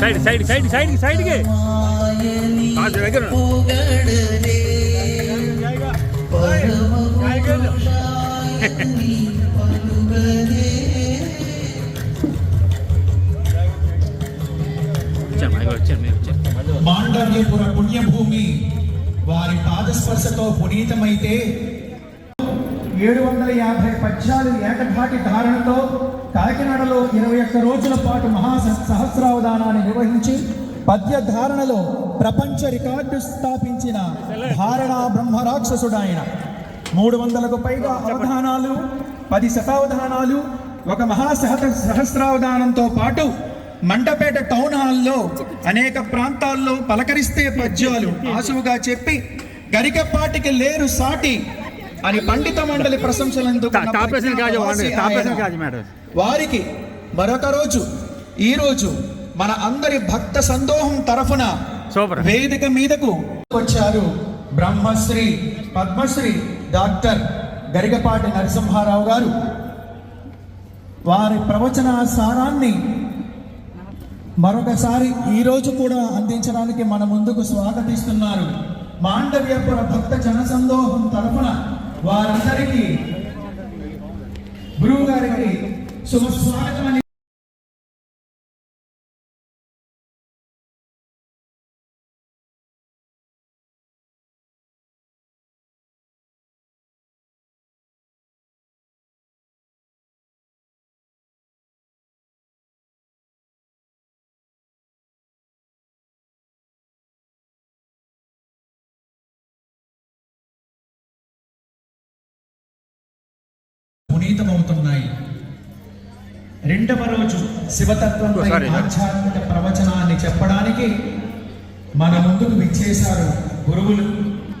Side side side side సైడ్కి కాదు దగ్గర వచ్చాను అయ్యో, వచ్చాను మీరు వచ్చాను మాండవ్యపుర పుణ్యభూమి వారి పాదస్పర్శతో పునీతమైతే ఏడు వందల యాభై పద్యాలు ఏకధాటి ధారణతో కాకినాడలో ఇరవై ఒక్క రోజుల పాటు మహా సహస్రావధానాన్ని నిర్వహించి పద్య ధారణలో ప్రపంచ రికార్డు స్థాపించిన ధారణా బ్రహ్మరాక్షసుడు ఆయన మూడు వందలకు పైగా అవధానాలు పది శతావధానాలు ఒక మహాసహ సహస్రావధానంతో పాటు మండపేట టౌన్ హాల్లో అనేక ప్రాంతాల్లో పలకరిస్తే పద్యాలు ఆసువుగా చెప్పి గరికపాటికి లేరు సాటి అని పండిత మండలి ప్రశంసలందుకు. వారికి మరొక రోజు ఈ రోజు మన అందరి భక్త సందోహం తరఫున. వేదిక మీదకు వచ్చారు బ్రహ్మశ్రీ పద్మశ్రీ డాక్టర్ గరికపాటి నరసింహారావు గారు వారి ప్రవచన సారాన్ని మరొకసారి ఈ రోజు కూడా అందించడానికి మన ముందుకు స్వాగతిస్తున్నారు మాండవ్యపుర భక్త వారందరికీ గురువు గారికి శుభ స్వాగతం అని పునీతమవుతున్నాయి రెండవ రోజు శివతత్వంపై Sorry. ఆధ్యాత్మిక ప్రవచనాన్ని చెప్పడానికి మన ముందుకు విచ్చేశారు గురువులు